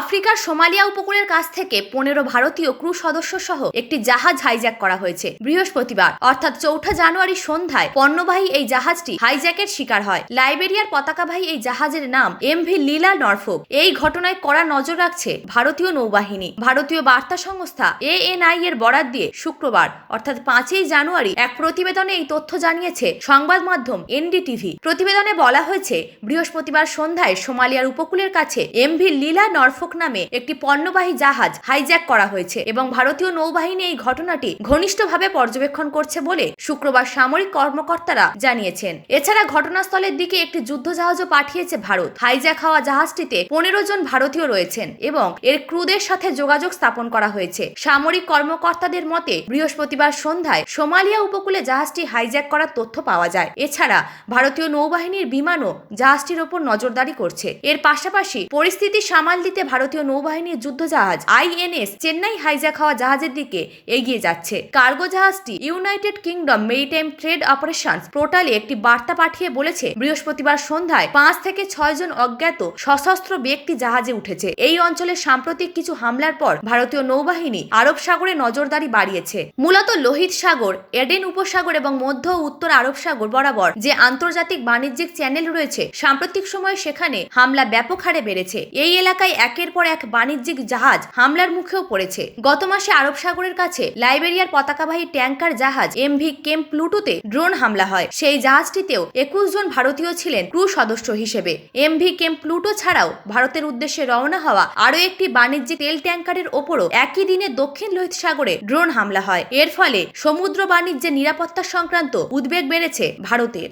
আফ্রিকার সোমালিয়া উপকূলের কাছ থেকে পনেরো ভারতীয় ক্রু সদস্য সহ একটি জাহাজ হাইজ্যাক করা হয়েছে বৃহস্পতিবার। অর্থাৎ চৌঠা জানুয়ারি সন্ধ্যায় পণ্যবাহী এই জাহাজটি হাইজ্যাকের শিকার হয়। লাইবেরিয়ার পতাকাবাহী এই জাহাজের নাম এমভি লীলা নরফোক। এই ঘটনায় কড়া নজর রাখছে ভারতীয় নৌবাহিনী। ভারতীয় বার্তা সংস্থা এএনআই এর বরাত দিয়ে শুক্রবার, অর্থাৎ পাঁচই জানুয়ারি, এক প্রতিবেদনে এই তথ্য জানিয়েছে সংবাদ মাধ্যম এনডিটিভি প্রতিবেদনে বলা হয়েছে, বৃহস্পতিবার সন্ধ্যায় সোমালিয়ার উপকূলের কাছে এমভি লীলা নরফোক নামে একটি পণ্যবাহী জাহাজ হাইজ্যাক করা হয়েছে এবং ভারতীয় নৌবাহিনী এই ঘটনাটি ঘনিষ্ঠভাবে পর্যবেক্ষণ করছে বলে শুক্রবার সামরিক কর্মকর্তারা জানিয়েছেন। এছাড়া ঘটনাস্থলের দিকে একটি যুদ্ধ জাহাজও পাঠিয়েছে ভারত। হাইজ্যাক হওয়া জাহাজটিতে পনেরো জন ভারতীয় রয়েছেন এবং এর ক্রুদের সাথে যোগাযোগ স্থাপন করা হয়েছে। সামরিক কর্মকর্তাদের মতে, বৃহস্পতিবার সন্ধ্যায় সোমালিয়া উপকূলে জাহাজটি হাইজ্যাক করার তথ্য পাওয়া যায়। এছাড়া ভারতীয় নৌবাহিনীর বিমানও জাহাজটির ওপর নজরদারি করছে। এর পাশাপাশি পরিস্থিতি সামাল দিতে ভারতীয় নৌবাহিনীর যুদ্ধজাহাজ আইএনএস চেন্নাই হাইজ্যাক হওয়া জাহাজের দিকে এগিয়ে যাচ্ছে। কার্গো জাহাজটি United Kingdom Maritime Trade Operations পোর্টালে একটি বার্তা পাঠিয়ে বলেছে, বৃহস্পতিবার সন্ধ্যায় পাঁচ থেকে ছয় জন অজ্ঞাত সশস্ত্র ব্যক্তি জাহাজে উঠেছে। এই অঞ্চলে সাম্প্রতিক কিছু হামলার পর ভারতীয় নৌবাহিনী আরব সাগরে নজরদারি বাড়িয়েছে। মূলত লোহিত সাগর, এডেন উপসাগর এবং মধ্য উত্তর আরব সাগর বরাবর যে আন্তর্জাতিক বাণিজ্যিক চ্যানেল রয়েছে, সাম্প্রতিক সময়ে সেখানে হামলা ব্যাপক হারে বেড়েছে। এই এলাকায় একের পর এক বাণিজ্যিক জাহাজ হামলার মুখেও পড়েছে। গত মাসে আরব সাগরের কাছে লাইবেরিয়ার পতাকাবাহী ট্যাঙ্কার জাহাজ এমভি কেম প্লুটোতে ড্রোন হামলা হয়। সেই জাহাজটিতেও একুশ জন ভারতীয় ছিলেন ক্রু সদস্য হিসেবে। এমভি কেম প্লুটো ছাড়াও ভারতের উদ্দেশ্যে রওনা হওয়া আরও একটি বাণিজ্যিক তেল ট্যাঙ্কারের ওপরও একই দিনে দক্ষিণ লোহিত সাগরে ড্রোন হামলা হয়। এর ফলে সমুদ্র বাণিজ্যে নিরাপত্তা সংক্রান্ত উদ্বেগ বেড়েছে ভারতের।